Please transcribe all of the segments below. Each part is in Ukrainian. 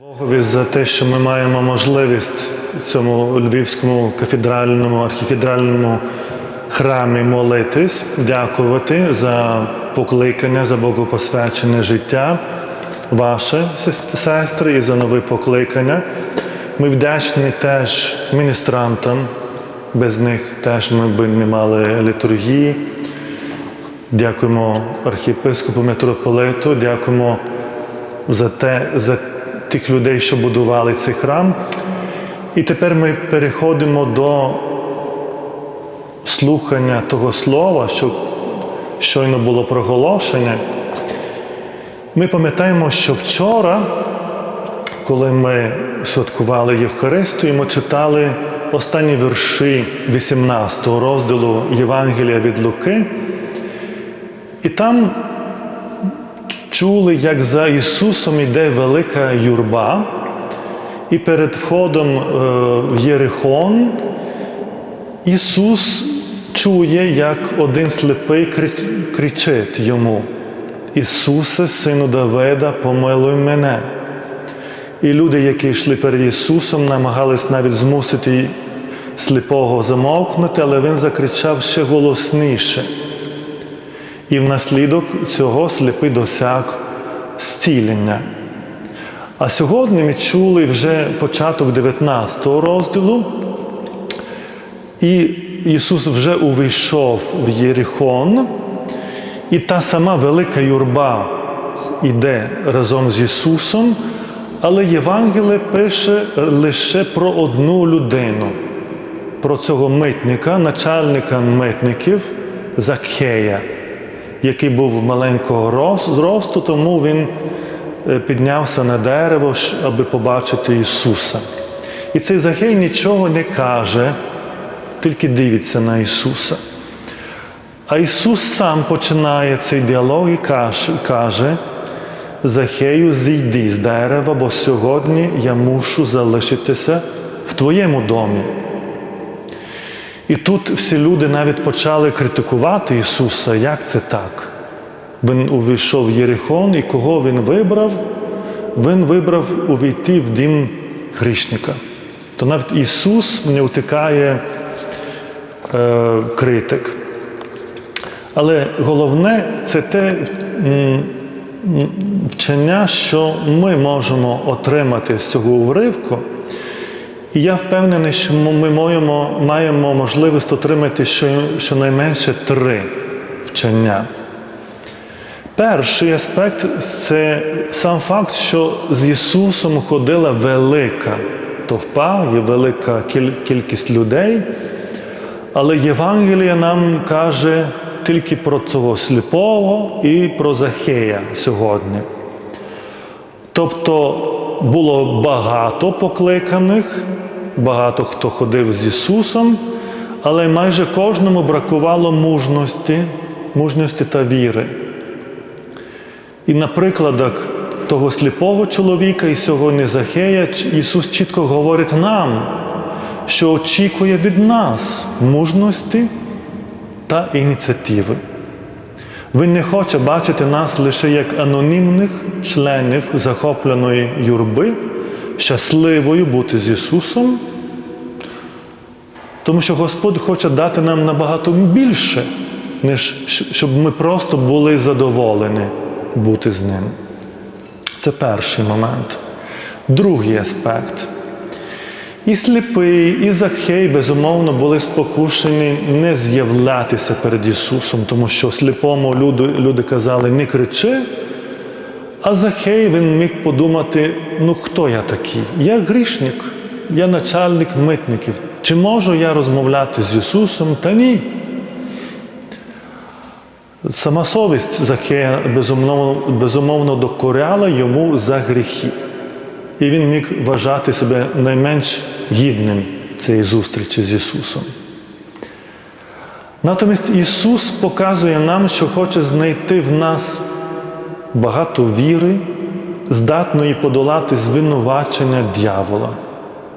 Богові за те, що ми маємо можливість в цьому львівському кафедральному, архікафедральному храмі молитись, дякувати за покликання, за богопосвячене життя ваше, сестри, і за нове покликання. Ми вдячні теж міністрантам, без них теж ми б не мали літургії. Дякуємо архієпископу митрополиту, дякуємо за, те, за тих людей, що будували цей храм. І тепер ми переходимо до слухання того слова, що щойно було проголошене. Ми пам'ятаємо, що вчора, коли ми святкували Євхаристію, ми читали останні вірші 18 розділу Євангелія від Луки. І там чули, як за Ісусом іде велика юрба, і перед входом е, в Єрихон Ісус чує, як один сліпий кричить йому: Ісусе, сину Давида, помилуй мене. І люди, які йшли перед Ісусом, намагались навіть змусити сліпого замовкнути, але Він закричав ще голосніше. І внаслідок цього сліпий досяг зцілення. А сьогодні ми чули вже початок 19 розділу, і Ісус вже увійшов в Єрихон, і та сама велика юрба йде разом з Ісусом, але Євангеліє пише лише про одну людину, про цього митника, начальника митників Закхея який був маленького зросту, тому він е, піднявся на дерево, аби побачити Ісуса. І цей Захей нічого не каже, тільки дивиться на Ісуса. А Ісус сам починає цей діалог і каже Захею, зійди з дерева, бо сьогодні я мушу залишитися в твоєму домі. І тут всі люди навіть почали критикувати Ісуса, як це так? Він увійшов в Єрихон, і кого він вибрав? Він вибрав увійти в дім грішника. То навіть Ісус не утикає е, критик. Але головне це те вчення, що ми можемо отримати з цього уривку. І я впевнений, що ми маємо, маємо можливість отримати щонайменше три вчення. Перший аспект це сам факт, що з Ісусом ходила велика товпа, є велика кількість людей, але Євангелія нам каже тільки про цього сліпого і про Захея сьогодні. Тобто було багато покликаних, багато хто ходив з Ісусом, але майже кожному бракувало мужності, мужності та віри. І на прикладах того сліпого чоловіка і сьогодні Захея Ісус чітко говорить нам, що очікує від нас мужності та ініціативи. Він не хоче бачити нас лише як анонімних членів захопленої юрби, щасливою бути з Ісусом, тому що Господь хоче дати нам набагато більше, ніж щоб ми просто були задоволені бути з Ним. Це перший момент. Другий аспект. І сліпий, і Захей, безумовно, були спокушені не з'являтися перед Ісусом, тому що сліпому люди, люди казали, не кричи. А Захей він міг подумати: ну хто я такий? Я грішник, я начальник митників. Чи можу я розмовляти з Ісусом? Та ні. Сама совість Захея безумовно, безумовно докоряла йому за гріхи. І він міг вважати себе найменш гідним цієї зустрічі з Ісусом. Натомість Ісус показує нам, що хоче знайти в нас багато віри, здатної подолати звинувачення дьявола.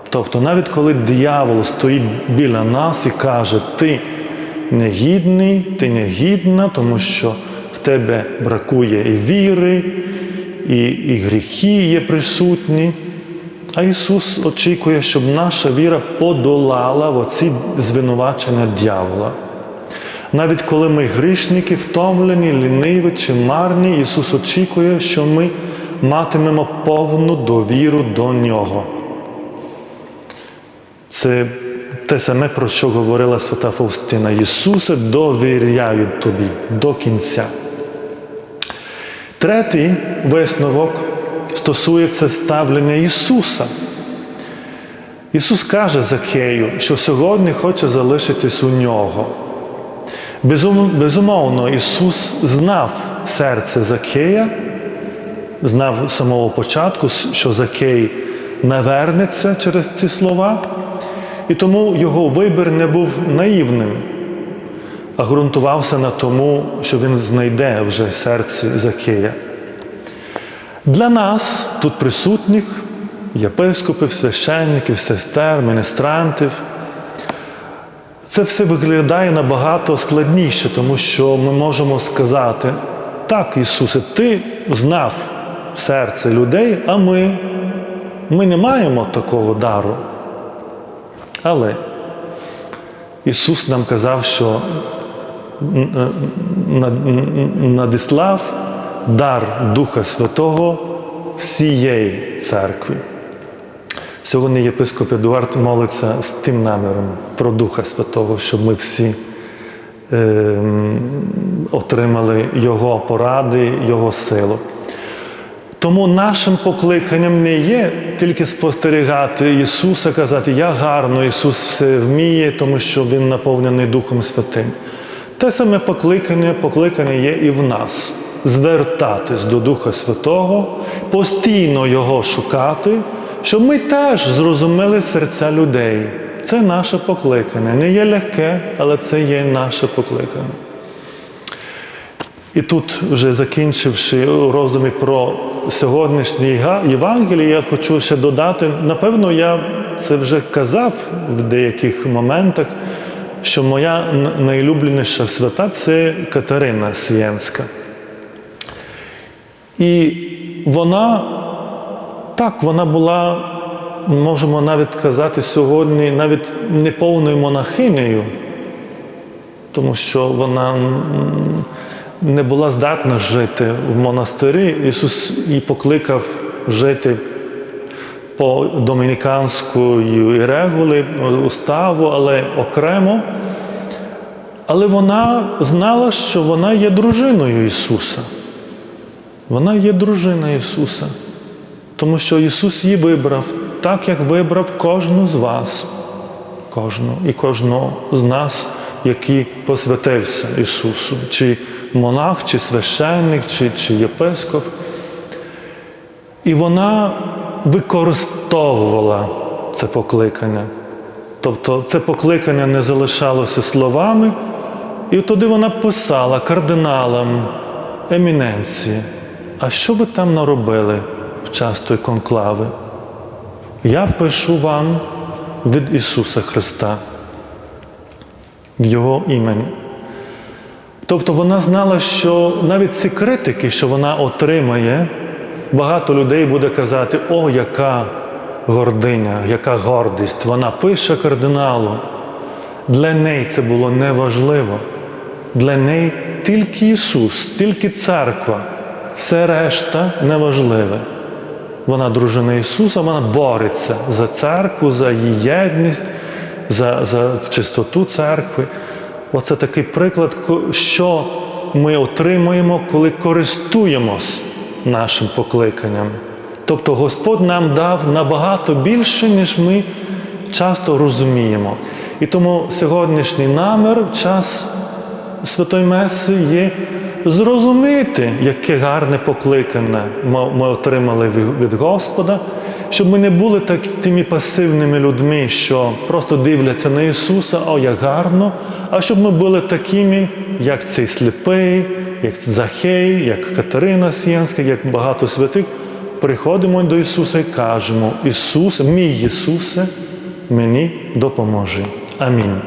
Тобто, навіть коли диявол стоїть біля нас і каже, ти негідний, ти негідна, тому що в тебе бракує і віри, і, і гріхи є присутні, А Ісус очікує, щоб наша віра подолала оці звинувачення дьявола. Навіть коли ми грішники, втомлені, ліниві чи марні, Ісус очікує, що ми матимемо повну довіру до Нього. Це те саме, про що говорила свята Фаустина. Ісусе, довіряю тобі до кінця. Третій висновок стосується ставлення Ісуса. Ісус каже Закею, що сьогодні хоче залишитись у нього. Безумовно, Ісус знав серце Закея, знав з самого початку, що Закей не вернеться через ці слова, і тому його вибір не був наївним, а ґрунтувався на тому, що він знайде вже серце Закея. Для нас, тут присутніх, єпископів, священників, сестер, міністрантів, це все виглядає набагато складніше, тому що ми можемо сказати, так, Ісусе, Ти знав серце людей, а ми, ми не маємо такого дару. Але Ісус нам казав, що надіслав дар Духа Святого всієї церкви. Сьогодні єпископ Едуард молиться з тим наміром про Духа Святого, щоб ми всі е, отримали Його поради, Його силу. Тому нашим покликанням не є тільки спостерігати Ісуса, казати, я гарно, Ісус все вміє, тому що Він наповнений Духом Святим. Те саме покликання, покликання є і в нас звертатись до Духа Святого, постійно Його шукати, щоб ми теж зрозуміли серця людей. Це наше покликання. Не є легке, але це є наше покликання. І тут, вже закінчивши роздуми про сьогоднішній Євангелій, я хочу ще додати, напевно, я це вже казав в деяких моментах, що моя найлюбленіша свята це Катерина Сієнська. І вона, так, вона була, можемо навіть казати сьогодні, навіть неповною монахинею, тому що вона не була здатна жити в монастирі. Ісус її покликав жити по домініканської регули, уставу, але окремо. Але вона знала, що вона є дружиною Ісуса. Вона є дружина Ісуса, тому що Ісус її вибрав, так як вибрав кожну з вас, кожну і кожного з нас, який посвятився Ісусу, чи монах, чи священник, чи, чи єпископ. І вона використовувала це покликання. Тобто це покликання не залишалося словами, і тоді вона писала кардиналам, еміненції. А що ви там наробили в час тої конклави? Я пишу вам від Ісуса Христа, в Його імені. Тобто вона знала, що навіть ці критики, що вона отримає, багато людей буде казати, о, яка гординя, яка гордість. Вона пише кардиналу. Для неї це було неважливо. Для неї тільки Ісус, тільки церква. Все решта неважливе. Вона дружина Ісуса, вона бореться за церкву, за її єдність, за, за чистоту церкви. Оце такий приклад, що ми отримуємо, коли користуємось нашим покликанням. Тобто Господь нам дав набагато більше, ніж ми часто розуміємо. І тому сьогоднішній намір, час Святої Меси є зрозуміти, яке гарне покликання ми отримали від Господа, щоб ми не були так, тими пасивними людьми, що просто дивляться на Ісуса, о, як гарно, а щоб ми були такими, як цей сліпий, як Захей, як Катерина Сіянська, як багато святих. Приходимо до Ісуса і кажемо, Ісус, мій Ісусе, мені допоможи. Амінь.